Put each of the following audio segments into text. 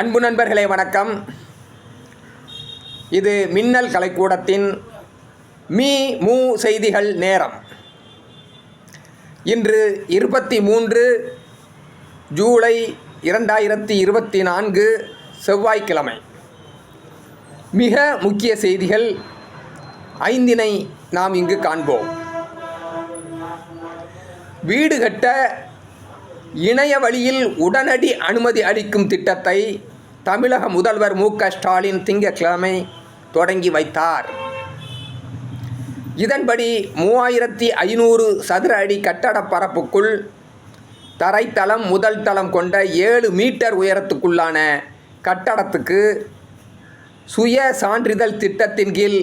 அன்பு நண்பர்களே வணக்கம். இது மின்னல் கலைக்கூடத்தின் மீ மூ செய்திகள் நேரம். இன்று இருபத்தி மூன்று ஜூலை இரண்டாயிரத்தி இருபத்தி நான்கு செவ்வாய்க்கிழமை. மிக முக்கிய செய்திகள் ஐந்தினை நாம் இங்கு காண்போம். வீடு கட்ட இணைய வழியில் உடனடி அனுமதி அளிக்கும் திட்டத்தை தமிழக முதல்வர் மு க ஸ்டாலின் திங்கட்கிழமை தொடங்கி வைத்தார். இதன்படி மூவாயிரத்தி ஐநூறு சதுர அடி கட்டட பரப்புக்குள் தரைத்தளம் முதல் தளம் கொண்ட ஏழு மீட்டர் உயரத்துக்குள்ளான கட்டடத்துக்கு சுய சான்றிதழ் திட்டத்தின் கீழ்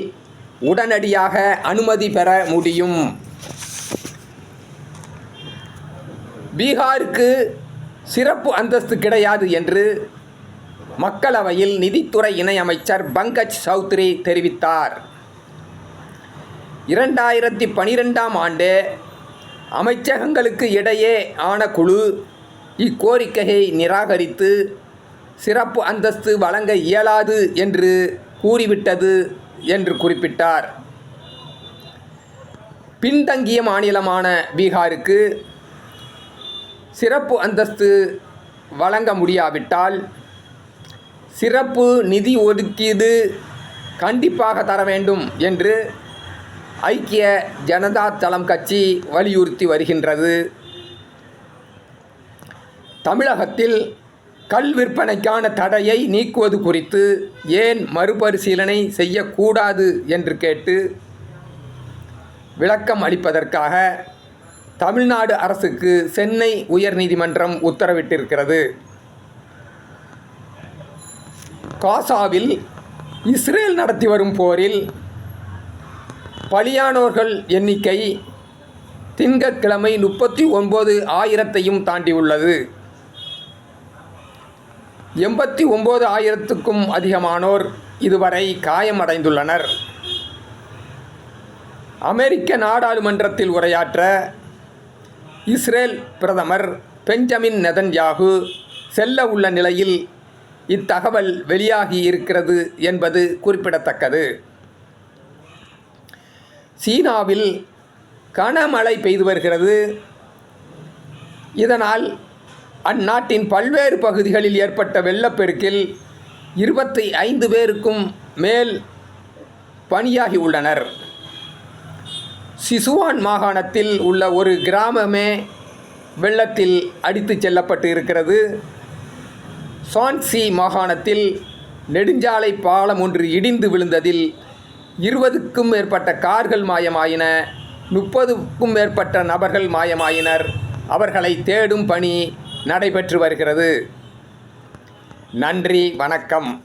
உடனடியாக அனுமதி பெற முடியும். பீகாருக்கு சிறப்பு அந்தஸ்து கிடையாது என்று மக்களவையில் நிதித்துறை இணையமைச்சர் பங்கஜ் சௌத்ரி தெரிவித்தார். இரண்டாயிரத்தி பனிரெண்டாம் ஆண்டு அமைச்சகங்களுக்கு இடையே ஆன குழு இக்கோரிக்கையை நிராகரித்து சிறப்பு அந்தஸ்து வழங்க இயலாது என்று கூறிவிட்டது என்று குறிப்பிட்டார். பின்தங்கிய மாநிலமான பீகாருக்கு சிறப்பு அந்தஸ்து வழங்க முடியாவிட்டால் சிறப்பு நிதி ஒதுக்கீடு கண்டிப்பாக தர வேண்டும் என்று ஐக்கிய ஜனதா தளம் கட்சி வலியுறுத்தி வருகின்றது. தமிழகத்தில் கல் விற்பனைக்கான தடையை நீக்குவது குறித்து ஏன் மறுபரிசீலனை செய்யக்கூடாது என்று கேட்டு விளக்கம் அளிப்பதற்காக தமிழ்நாடு அரசுக்கு சென்னை உயர்நீதிமன்றம் உத்தரவிட்டிருக்கிறது. காசாவில் இஸ்ரேல் நடத்தி வரும் போரில் பலியானோர்கள் எண்ணிக்கை திங்கட்கிழமை முப்பத்தி ஒன்பது ஆயிரத்தையும் தாண்டியுள்ளது எண்பத்தி ஒம்பது ஆயிரத்துக்கும் அதிகமானோர் இதுவரை காயமடைந்துள்ளனர். அமெரிக்க நாடாளுமன்றத்தில் உரையாற்ற இஸ்ரேல் பிரதமர் பெஞ்சமின் நெதன்யாகு செல்ல உள்ள நிலையில் இத்தகவல் வெளியாகி இருக்கிறது என்பது குறிப்பிடத்தக்கது. சீனாவில் கனமழை பெய்து வருகிறது. இதனால் அந்நாட்டின் பல்வேறு பகுதிகளில் ஏற்பட்ட வெள்ளப்பெருக்கில் இருபத்தி ஐந்து பேருக்கும் மேல் பணியாகி உள்ளனர். சிசுவான் மாகாணத்தில் உள்ள ஒரு கிராமமே வெள்ளத்தில் அடித்துச் செல்லப்பட்டு இருக்கிறது. சான்சி மாகாணத்தில் நெடுஞ்சாலை பாலம் ஒன்று இடிந்து விழுந்ததில் இருபதுக்கும் மேற்பட்ட கார்கள் மாயமாயின முப்பதுக்கும் மேற்பட்ட நபர்கள் மாயமாயினர். அவர்களை தேடும் பணி நடைபெற்று வருகிறது. நன்றி வணக்கம்.